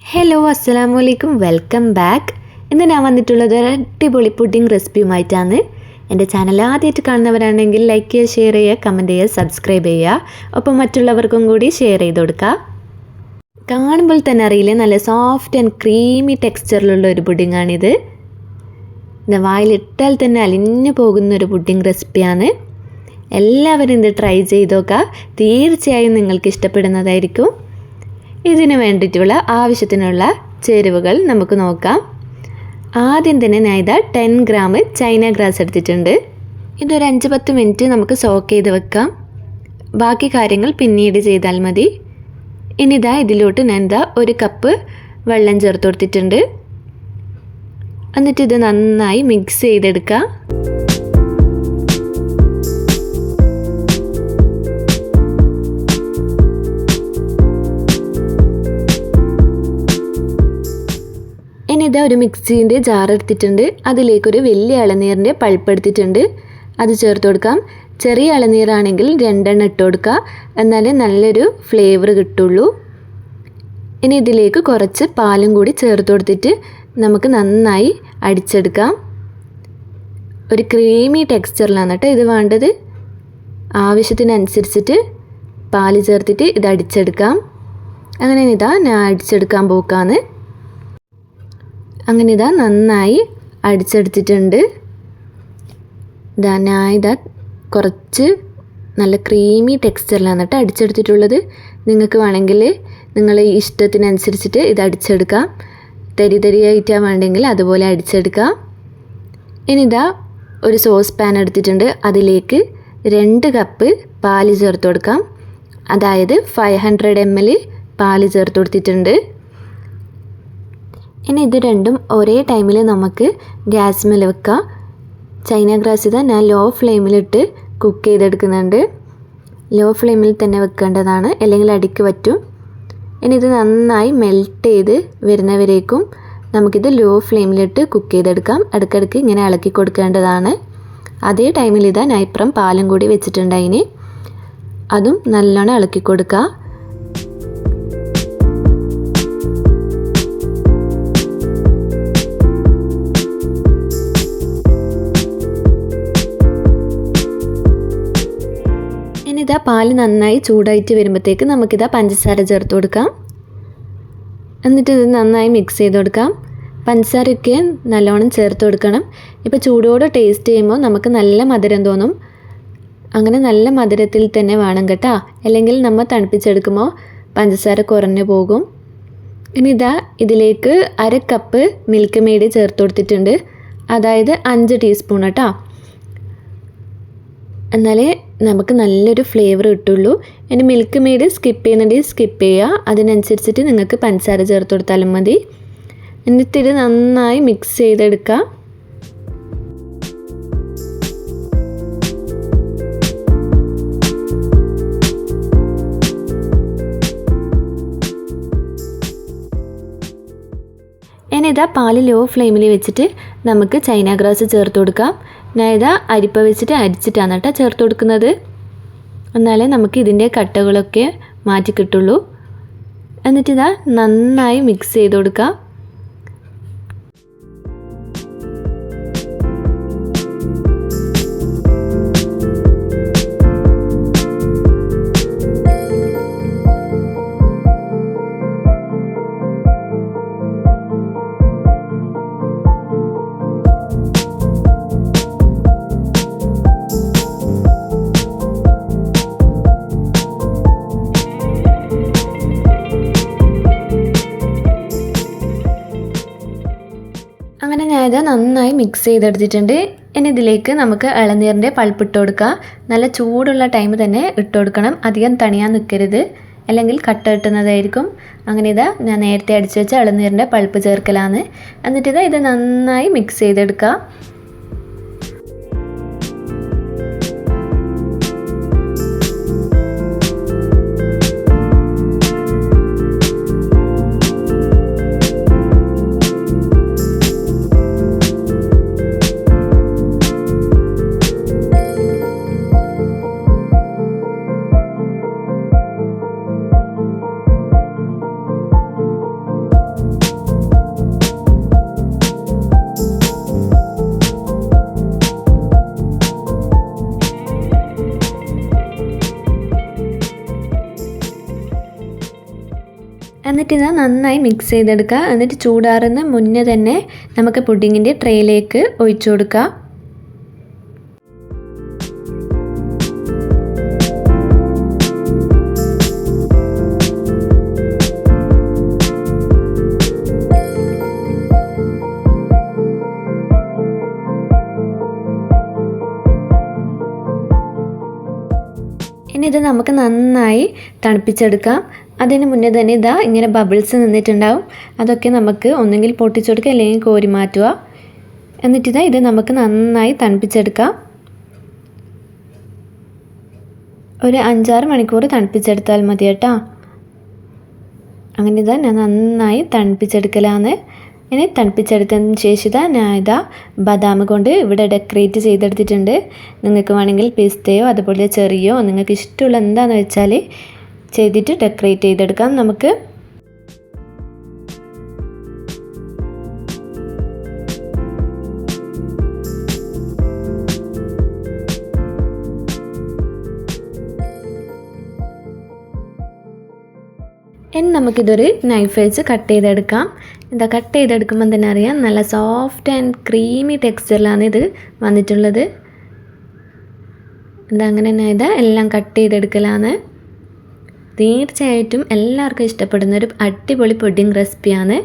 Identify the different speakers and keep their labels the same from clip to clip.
Speaker 1: Hello അസ്സാം വലൈക്കും welcome back ഇന്ന് ഞാൻ വന്നിട്ടുള്ളത് ഒരു അടിപൊളി പുഡിംഗ് റെസിപ്പിയുമായിട്ടാണ് എന്റെ ചാനൽ ആദ്യമായിട്ട് കാണുന്നവരാണെങ്കിൽ ലൈക്ക് ചെയ്യുക ഷെയർ ചെയ്യുക കമന്റ് ചെയ്യുക സബ്സ്ക്രൈബ് ചെയ്യുക. ഒപ്പം മറ്റുള്ളവർക്കും കൂടി ഷെയർ ചെയ്ത് കൊടുക്കുക. കാണുമ്പോൾ തന്നെ അറിയില്ലേ നല്ല സോഫ്റ്റ് ആൻഡ് ക്രീമി ടെക്സ്ചറിലുള്ള ഒരു പുഡിങ്ങാണിത് വായിലിട്ടാൽ തന്നെ അലിഞ്ഞു പോകുന്ന ഒരു പുഡിംഗ് റെസിപ്പിയാണ് എല്ലാവരും ഇത് ട്രൈ ചെയ്തോക്കുക തീർച്ചയായും നിങ്ങൾക്ക് ഇഷ്ടപ്പെടുന്നതായിരിക്കും. ഇതിന് വേണ്ടിയിട്ടുള്ള ആവശ്യത്തിനുള്ള ചേരുവകൾ നമുക്ക് നോക്കാം. ആദ്യം തന്നെ ഞാൻ ഇതാ ടെൻ ഗ്രാം ചൈന ഗ്രാസ് എടുത്തിട്ടുണ്ട്. ഇതൊരു അഞ്ച് പത്ത് മിനിറ്റ് നമുക്ക് സോക്ക് ചെയ്ത് വെക്കാം. ബാക്കി കാര്യങ്ങൾ പിന്നീട് ചെയ്താൽ മതി. ഇനി ഇതാ ഇതിലോട്ട് ഞാൻ ഇതാ ഒരു കപ്പ് വെള്ളം ചേർത്ത് കൊടുത്തിട്ടുണ്ട്. എന്നിട്ട് ഇത് നന്നായി മിക്സ് ചെയ്തെടുക്കാം. ഒരു മിക്സീന്റെ ജാർ എടുത്തിട്ടുണ്ട്. അതിലേക്കൊരു വലിയ ഇളനീരിന്റെ പൾപ്പ് എടുത്തിട്ടുണ്ട്. അത് ചേർത്ത് കൊടുക്കാം. ചെറിയ ഇളനീരാണെങ്കിൽ രണ്ടെണ്ണം ഇട്ട് കൊടുക്കുക എന്നാലേ നല്ലൊരു ഫ്ലേവർ കിട്ടുള്ളൂ. ഇനി ഇതിലേക്ക് കുറച്ച് പാലും കൂടി ചേർത്ത് കൊടുത്തിട്ട് നമുക്ക് നന്നായി അടിച്ചെടുക്കാം. ഒരു ക്രീമി ടെക്സ്ചറിലാണ് കേട്ടോ ഇത് വേണ്ടത്. ആവശ്യത്തിനനുസരിച്ചിട്ട് പാൽ ചേർത്തിട്ട് ഇത് അടിച്ചെടുക്കാം. അങ്ങനെ ഇതാ ഞാൻ അടിച്ചെടുക്കാൻ പോക്കാന്ന് അങ്ങനെ ഇതാ നന്നായി അടിച്ചെടുത്തിട്ടുണ്ട്. ഇതാ ഞാൻ ഇതാ കുറച്ച് നല്ല ക്രീമി ടെക്സ്ചറിലാണ് കേട്ടോ അടിച്ചെടുത്തിട്ടുള്ളത്. നിങ്ങൾക്ക് വേണമെങ്കിൽ നിങ്ങൾ ഇഷ്ടത്തിനനുസരിച്ചിട്ട് ഇത് അടിച്ചെടുക്കാം. തരി തരിയായിട്ടാണ് വേണ്ടെങ്കിൽ അതുപോലെ അടിച്ചെടുക്കാം. ഇനി ഇതാ ഒരു സോസ് പാൻ എടുത്തിട്ടുണ്ട്. അതിലേക്ക് രണ്ട് കപ്പ് പാൽ ചേർത്ത് കൊടുക്കാം. അതായത് ഫൈവ് ഹൺഡ്രഡ് എം എൽ പാൽ ചേർത്ത് കൊടുത്തിട്ടുണ്ട്. ഇനി ഇത് രണ്ടും ഒരേ ടൈമിൽ നമുക്ക് ഗ്യാസ് മേൽ വെക്കാം. ചൈന ഗ്രാസ് ഇതാ ഞാൻ ലോ ഫ്ലെയിമിലിട്ട് കുക്ക് ചെയ്തെടുക്കുന്നുണ്ട്. ലോ ഫ്ലെയിമിൽ തന്നെ വെക്കേണ്ടതാണ്. അല്ലെങ്കിൽ അടിക്ക് പറ്റും. ഇനി ഇത് നന്നായി മെൽറ്റ് ചെയ്ത് വരുന്നവരേക്കും നമുക്കിത് ലോ ഫ്ലെയിമിലിട്ട് കുക്ക് ചെയ്തെടുക്കാം. ഇടയ്ക്കിടയ്ക്ക് ഇങ്ങനെ ഇളക്കി കൊടുക്കേണ്ടതാണ്. അതേ ടൈമിൽ ഇതാ നൈപ്രം പാലും കൂടി വെച്ചിട്ടുണ്ട് അതിന്. അതും നല്ലോണം ഇളക്കി കൊടുക്കുക ഇതാ പാൽ നന്നായി ചൂടായിട്ട് വരുമ്പോഴത്തേക്ക് നമുക്കിതാ പഞ്ചസാര ചേർത്ത് കൊടുക്കാം. എന്നിട്ട് ഇത് നന്നായി മിക്സ് ചെയ്ത് കൊടുക്കാം. പഞ്ചസാരയൊക്കെ നല്ലോണം ചേർത്ത് കൊടുക്കണം. ഇപ്പോൾ ചൂടോടെ ടേസ്റ്റ് ചെയ്യുമ്പോൾ നമുക്ക് നല്ല മധുരം തോന്നും. അങ്ങനെ നല്ല മധുരത്തിൽ തന്നെ വേണം കേട്ടോ. അല്ലെങ്കിൽ നമ്മൾ തണുപ്പിച്ചെടുക്കുമ്പോൾ പഞ്ചസാര കുറഞ്ഞു പോകും. ഇനി ഇതാ ഇതിലേക്ക് അര കപ്പ് മിൽക്ക് മെയ്ഡ് ചേർത്ത് കൊടുത്തിട്ടുണ്ട്. അതായത് അഞ്ച് ടീസ്പൂൺ കേട്ടോ. എന്നാലേ നമുക്ക് നല്ലൊരു ഫ്ലേവർ കിട്ടുള്ളൂ. ഇനി മിൽക്ക് മെയ്ഡ് സ്കിപ്പ് ചെയ്യുന്നുണ്ടെങ്കിൽ സ്കിപ്പ് ചെയ്യുക. അതിനനുസരിച്ചിട്ട് നിങ്ങൾക്ക് പഞ്ചസാര ചേർത്ത് കൊടുത്താലും മതി. എന്നിട്ട് ഇത് നന്നായി മിക്സ് ചെയ്തെടുക്കുക. ഇനി ഇതാ പാൽ ലോ ഫ്ലെയിമിൽ വെച്ചിട്ട് നമുക്ക് ചൈന ഗ്രാസ് ചേർത്ത് കൊടുക്കാം. ഞാൻ അരിപ്പ വെച്ചിട്ട് അരിച്ചിട്ടാണ് കേട്ടോ ചേർത്ത് കൊടുക്കുന്നത്. എന്നാലേ നമുക്ക് ഇതിന്റെ കട്ടകളൊക്കെ മാറ്റി കിട്ടുള്ളൂ എന്നിട്ടിതാ നന്നായി മിക്സ് ചെയ്ത് കൊടുക്കാം. ഇത് നന്നായി മിക്സ് ചെയ്തെടുത്തിട്ടുണ്ട്. ഇനി ഇതിലേക്ക് നമുക്ക് ഇളനീരിന്റെ പൾപ്പ് ഇട്ട് കൊടുക്കുക നല്ല ചൂടുള്ള ടൈം തന്നെ ഇട്ട് കൊടുക്കണം. അധികം തണിയാൻ നിൽക്കരുത് അല്ലെങ്കിൽ കട്ട കിട്ടുന്നതായിരിക്കും. അങ്ങനെ ഇതാ ഞാൻ നേരത്തെ അടിച്ചു വെച്ച ഇളനീരിന്റെ പൾപ്പ് ചേർക്കലാണ്. എന്നിട്ട് ഇതാ ഇത് നന്നായി മിക്സ് ചെയ്തെടുക്കുക എന്നിട്ട് ഇത് നന്നായി മിക്സ് ചെയ്തെടുക്കുക. എന്നിട്ട് ചൂടാറുന്ന മുന്നേ തന്നെ നമുക്ക് പുഡിങ്ങിന്റെ ട്രേയിലേക്ക് ഒഴിച്ചു കൊടുക്കുക. ഇനി ഇത് നമുക്ക് നന്നായി തണുപ്പിച്ചെടുക്കാം. അതിന് മുന്നേ തന്നെ ഇതാ ഇങ്ങനെ ബബിൾസ് നിന്നിട്ടുണ്ടാവും. അതൊക്കെ നമുക്ക് ഒന്നുകിൽ പൊട്ടിച്ചെടുക്കുക അല്ലെങ്കിൽ കോരി മാറ്റുക. എന്നിട്ടിതാ ഇത് നമുക്ക് നന്നായി തണുപ്പിച്ചെടുക്കാം. ഒരു അഞ്ചാറ് മണിക്കൂർ തണുപ്പിച്ചെടുത്താൽ മതി കേട്ടോ. അങ്ങനെ ഇതാ ഞാൻ നന്നായി തണുപ്പിച്ചെടുക്കലാന്ന്. ഇനി തണുപ്പിച്ചെടുത്തതിന് ശേഷം ഇതാ ഞാൻ ഇതാ ബദാം കൊണ്ട് ഇവിടെ ഡെക്കറേറ്റ് ചെയ്തെടുത്തിട്ടുണ്ട്. നിങ്ങൾക്ക് വേണമെങ്കിൽ പിസ്തയോ അതുപോലെ ചെറിയോ നിങ്ങൾക്ക് ഇഷ്ടമുള്ള എന്താണെന്ന് വെച്ചാൽ ചെയ്തിട്ട് ഡെക്കറേറ്റ് ചെയ്തെടുക്കാം. നമുക്ക് ഇനി നമുക്കിതൊരു നൈഫ് വെച്ച് കട്ട് ചെയ്തെടുക്കാം. എന്താ കട്ട് ചെയ്തെടുക്കുമ്പോൾ തന്നെ അറിയാം നല്ല സോഫ്റ്റ് ആൻഡ് ക്രീമി ടെക്സ്ചറിലാണ് ഇത് വന്നിട്ടുള്ളത്. എന്താ അങ്ങനെ തന്നെ ഇതാ എല്ലാം കട്ട് ചെയ്തെടുക്കലാണ്. തീർച്ചയായിട്ടും എല്ലാവർക്കും ഇഷ്ടപ്പെടുന്ന ഒരു അടിപൊളി പുഡിംഗ് റെസിപ്പിയാണ്.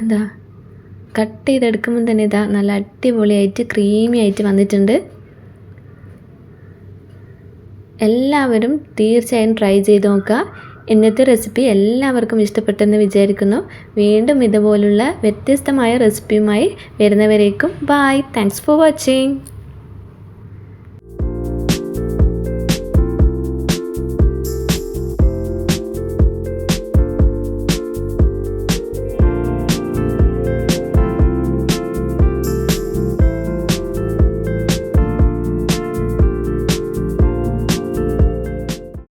Speaker 1: എന്താ കട്ട് ചെയ്തെടുക്കുമ്പോൾ തന്നെ ഇതാ നല്ല അടിപൊളിയായിട്ട് ക്രീമി ആയിട്ട് വന്നിട്ടുണ്ട്. എല്ലാവരും തീർച്ചയായും ട്രൈ ചെയ്ത് നോക്കുക. ഇന്നത്തെ റെസിപ്പി എല്ലാവർക്കും ഇഷ്ടപ്പെട്ടെന്ന് വിചാരിക്കുന്നു. വീണ്ടും ഇതുപോലുള്ള വ്യത്യസ്തമായ റെസിപ്പിയുമായി വരുന്നവരേക്കും ബായ് താങ്ക്സ് ഫോർ വാച്ചിങ്